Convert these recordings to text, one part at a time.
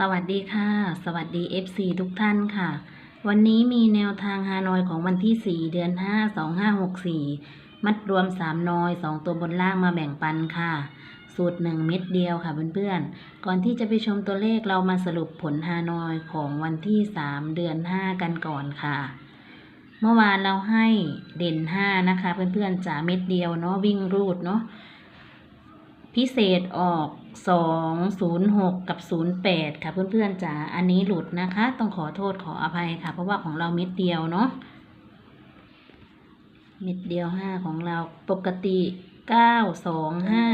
สวัสดีค่ะ สวัสดี FC ทุกท่านค่ะ วันนี้มีแนวทางฮานอยของวันที่ 4 เดือน 5 2564 มัดรวม 3 นอย 2 ตัวบนล่างมาแบ่งปันค่ะ สูตร 1 เม็ดเดียวค่ะเพื่อนๆ ก่อนที่จะไปชมตัวเลขเรามาสรุปผลฮานอยของวันที่ 3 เดือน 5 กันก่อนค่ะ เมื่อวานเราให้เด่น 5 นะคะ เพื่อนๆจ๋าเม็ดเดียวเนาะวิ่งรูดเนาะ พิเศษออกสองศูนย์หกกับศูนย์แปดค่ะ เพื่อนๆจ๋า อันนี้หลุดนะคะ ต้องขอโทษขออภัยค่ะ เพราะว่าของเราเม็ดเดียวเนาะ เม็ดเดียวห้าของเรา ปกติเก้าสองห้า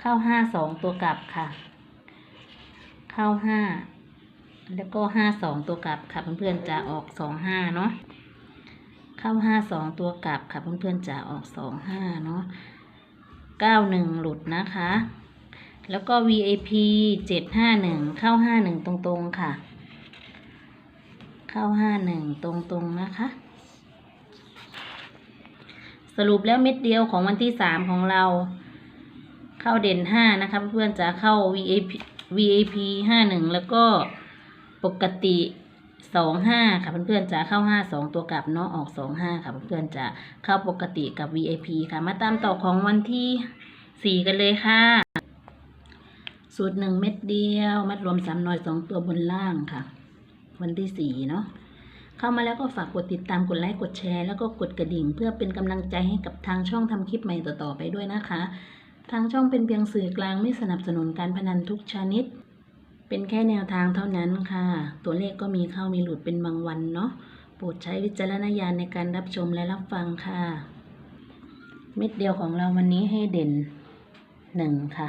เข้าห้าสองตัวกลับค่ะ เข้าห้าแล้วก็ห้าสองตัวกลับค่ะ เพื่อนๆจะออกสองห้าเนาะ เข้าห้าสองตัวกลับค่ะ เพื่อนๆจะออกสองห้าเนาะ เก้าหนึ่งหลุดนะคะ แล้วก็ VIP เจ็ดห้าหนึ่งเข้าห้าหนึ่งตรงๆค่ะ เข้าห้าหนึ่งตรงๆนะคะ สรุปแล้วเม็ดเดียวของวันที่สามของเรา เข้าเด่นห้านะคะเพื่อนๆจะเข้า VIP VIP ห้าหนึ่งแล้วก็ปกติ สองห้าค่ะเพื่อนๆจะเข้าห้าสองตัวกลับเนาะออกสองห้าค่ะเพื่อนๆจะเข้าปกติกับ VIP ค่ะ มาตามต่อของวันที่สี่กันเลยค่ะ สูตรหนึ่งเม็ดเดียว มัดรวมสามหน่อยสองตัวบนล่างค่ะ วันที่สี่เนาะเข้ามาแล้วก็ฝากกดติดตามกดไลค์กดแชร์แล้วก็กดกระดิ่ง เพื่อเป็นกำลังใจให้กับทางช่องทำคลิปใหม่ต่อๆไปด้วยนะคะ ทางช่องเป็นเพียงสื่อกลางไม่สนับสนุนการพนันทุกชนิด เป็นแค่แนวทางเท่านั้นค่ะ ตัวเลขก็มีเข้ามีหลุดเป็นบางวันเนาะ โปรดใช้วิจารณญาณในการรับชมและรับฟังค่ะ เม็ดเดียวของเราวันนี้ให้เด่นหนึ่งค่ะ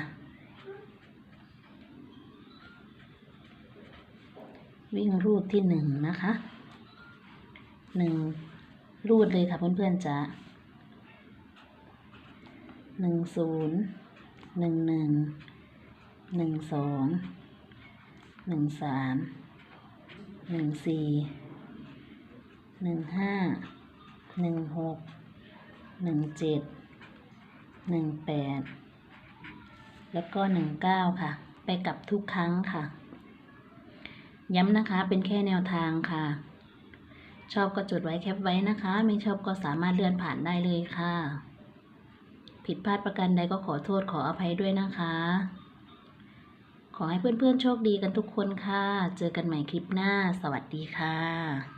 วิ่งรูดที่หนึ่งนะคะหนึ่งรูดเลยค่ะเพื่อนๆจ๋าหนึ่งศูนย์หนึ่งหนึ่งหนึ่งสอง หนึ่งสามหนึ่งสี่หนึ่งห้าหนึ่งหกหนึ่งเจ็ดหนึ่งแปดแล้วก็หนึ่งเก้าค่ะ ไปกลับทุกครั้งค่ะ ย้ำนะคะเป็นแค่แนวทางค่ะ ชอบก็จดไว้แคปไว้นะคะ ไม่ชอบก็สามารถเลื่อนผ่านได้เลยค่ะ ผิดพลาดประการใดก็ขอโทษขออภัยด้วยนะคะ ขอให้เพื่อนๆโชคดีกันทุกคนค่ะ เจอกันใหม่คลิปหน้า สวัสดีค่ะ